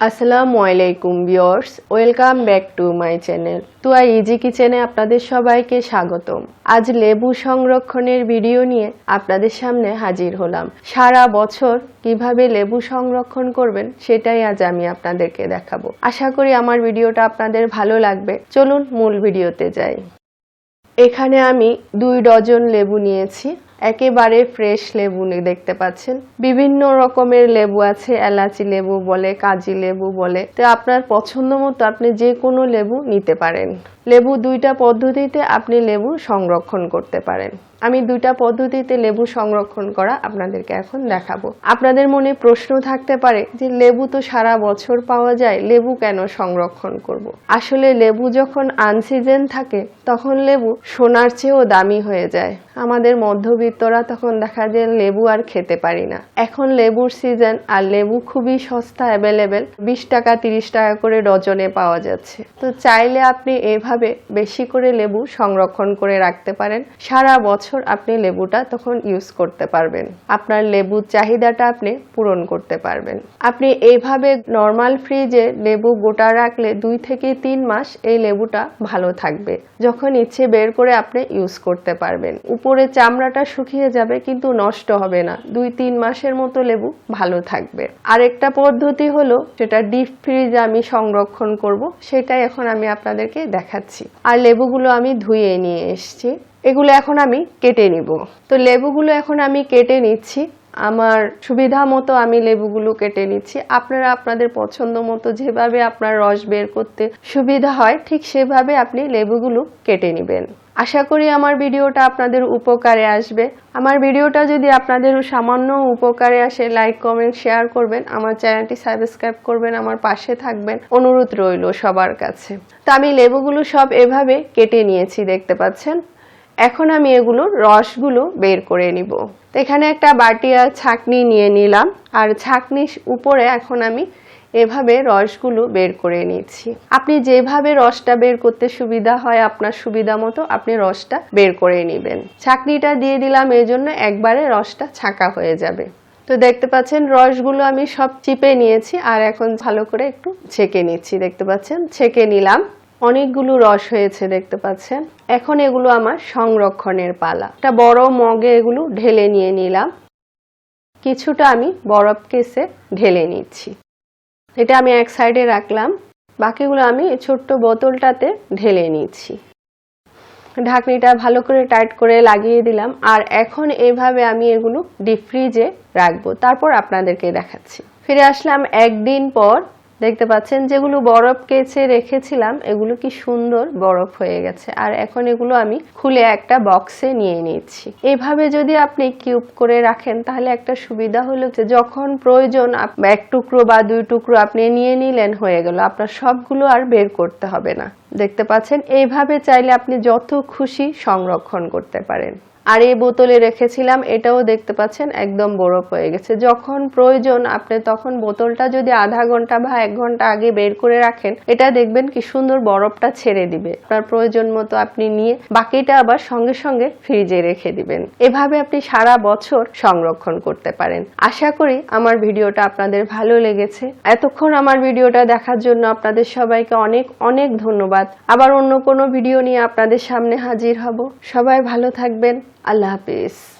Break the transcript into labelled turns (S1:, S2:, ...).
S1: আসসালামু আলাইকুম viewers, welcome back to my channel. Tua easy কিচেনে আপনাদের সবাইকে স্বাগতম। আজ লেবু সংরক্ষণের ভিডিও নিয়ে আপনাদের সামনে হাজির হলাম। সারা বছর কীভাবে লেবু সংরক্ষণ করবেন সেটাই আজ আমি আপনাদেরকে দেখাবো। আশা করি আমার ভিডিওটা আপনাদের ভালো লাগবে। চলুন মূল ভিডিওতে যাই। এখানে আমি দুই ডজন লেবু নিয়েছি। একেবারে ফ্রেশ লেবু দেখতে পাচ্ছেন। বিভিন্ন রকমের লেবু আছে, এলাচি লেবু বলে, কাজি লেবু বলে। তো আপনার পছন্দ মতো আপনি যে কোনো লেবু নিতে পারেন। লেবু দুইটা পদ্ধতিতে আপনি লেবু সংরক্ষণ করতে পারেন। আমি দুইটা পদ্ধতিতে লেবু সংরক্ষণ করা আপনাদেরকে এখন দেখাবো। আপনাদের মনে প্রশ্ন থাকতে পারে যে লেবু তো সারা বছর পাওয়া যায়, লেবু কেন সংরক্ষণ করব। আসলে লেবু যখন আনসিজন থাকে, তখন লেবু সোনার চেয়েও দামি হয়ে যায়। আমাদের মধ্যবিত্তরা তখন দেখা যায় লেবু আর খেতে পারি না। এখন লেবুর সিজন আর লেবু খুবই সস্তা অ্যাভেলেবেল বিশ টাকা, তিরিশ টাকা করে ডজনে পাওয়া যাচ্ছে। তো চাইলে আপনি এভাবে বেশি করে লেবু সংরক্ষণ করে রাখতে পারেন। সারা বছর আপনি লেবুটা তখন ইউজ করতে পারবেন। আপনার লেবুর চাহিদাটা আপনি পূরণ করতে পারবেন। আপনি এইভাবে নর্মাল ফ্রিজে লেবু গোটা রাখলে দুই থেকে তিন মাস এই লেবুটা ভালো থাকবে। যখন ইচ্ছে বের করে আপনি ইউজ করতে পারবেন। উপরে চামড়াটা শুকিয়ে যাবে, কিন্তু নষ্ট হবে না। দুই তিন মাসের মতো লেবু ভালো থাকবে। আরেকটা পদ্ধতি হলো, সেটা ডিপ ফ্রিজ আমি সংরক্ষণ করব। সেটাই এখন আমি আপনাদেরকে দেখাচ্ছি। আর লেবুগুলো আমি ধুয়ে নিয়ে এসছি। এগুলো এখন আমি কেটে নিব। তো লেবুগুলো এখন আমি কেটে নিচ্ছি। আমার সুবিধা মতো আমি লেবুগুলো কেটে নিচ্ছি। আপনারা আপনাদের পছন্দ মতো যেভাবে আপনার রস বের করতে সুবিধা হয়, ঠিক সেভাবে আপনি লেবুগুলো কেটে নেবেন। আশা করি আমার ভিডিওটা আপনাদের উপকারে আসবে। আমার ভিডিওটা যদি আপনাদের সামান্য উপকারে আসে লাইক কমেন্ট শেয়ার করবেন। আমার চ্যানেলটি সাবস্ক্রাইব করবেন, আমার পাশে থাকবেন। অনুরোধ রইল সবার কাছে। তো আমি লেবুগুলো সব এভাবে কেটে নিয়েছি, দেখতে পাচ্ছেন? এখন আমি এগুলোর রসগুলো বের করে নিব। এখানে একটা বাটি আর ছাকনি নিয়ে নিলাম। আর ছাকনির উপরে এখন আমি এভাবে রসগুলো বের করে নিচ্ছি আপনি যেভাবে রসটা বের করতে সুবিধা হয় আপনার সুবিধা মতো আপনি রসটা বের করে নেবেন। ছাকনিটা দিয়ে দিলাম, এই জন্য একবারে রসটা ছাঁকা হয়ে যাবে। তো দেখতে পাচ্ছেন, রসগুলো আমি সব চিপে নিয়েছি আর এখন ভালো করে একটু ছেঁকে নিচ্ছি। দেখতে পাচ্ছেন, ছেঁকে নিলাম। অনেকগুলো রস হয়েছে দেখতে পাচ্ছেন। এখন এগুলো আমার সংরক্ষণের পালা। একটা বড় মগে এগুলো ঢেলে নিয়ে নিলাম। কিছুটা আমি বরফ কেসে ঢেলে নিচ্ছি। এটা আমি এক সাইডে রাখলাম। বাকিগুলো আমি এই ছোট্ট বোতলটাতে ঢেলে নিচ্ছি। ঢাকনিটা ভালো করে টাইট করে লাগিয়ে দিলাম। আর এখন এইভাবে আমি এগুলো ডিপ ফ্রিজে রাখব। তারপর আপনাদেরকে দেখাচ্ছি। ফিরে আসলাম একদিন পর দেখতে পাচ্ছেন যেগুলো বরফ কেচে রেখেছিলাম, এগুলো কি সুন্দর বরফ হয়ে গেছে। আর এখন এগুলো আমি খুলে একটা বক্সে নিয়ে নিচ্ছি এভাবে যদি আপনি কিউব করে রাখেন, তাহলে একটা সুবিধা হলো যে যখন প্রয়োজন এক টুকরো বা দুই টুকরো আপনি নিয়ে নিলেন, হয়ে গেল। আপনার সবগুলো আর বের করতে হবে না। দেখতে পাচ্ছেন? এইভাবে চাইলে আপনি যত খুশি সংরক্ষণ করতে পারেন। আর এই বোতলে রেখেছিলাম, এটাও দেখতে পাচ্ছেন একদম বরফ হয়ে গেছে। যখন প্রয়োজন, আপনি তখন বোতলটা যদি আধা ঘণ্টা বা এক ঘণ্টা আগে বের করে রাখেন, এটা দেখবেন কি সুন্দর বরফটা ছেড়ে দিবে। আপনার প্রয়োজন মতো আপনি নিয়ে বাকিটা আবার সঙ্গে সঙ্গে ফ্রিজে রেখে দিবেন। এভাবে আপনি সারা বছর সংরক্ষণ করতে পারেন। আশা করি আমার ভিডিওটা আপনাদের ভালো লেগেছে। এতক্ষণ আমার ভিডিওটা দেখার জন্য আপনাদের সবাইকে অনেক অনেক ধন্যবাদ। আবার অন্য কোনো ভিডিও নিয়ে আপনাদের সামনে হাজির হব। সবাই ভালো থাকবেন। আল্লাহ হাফিজ।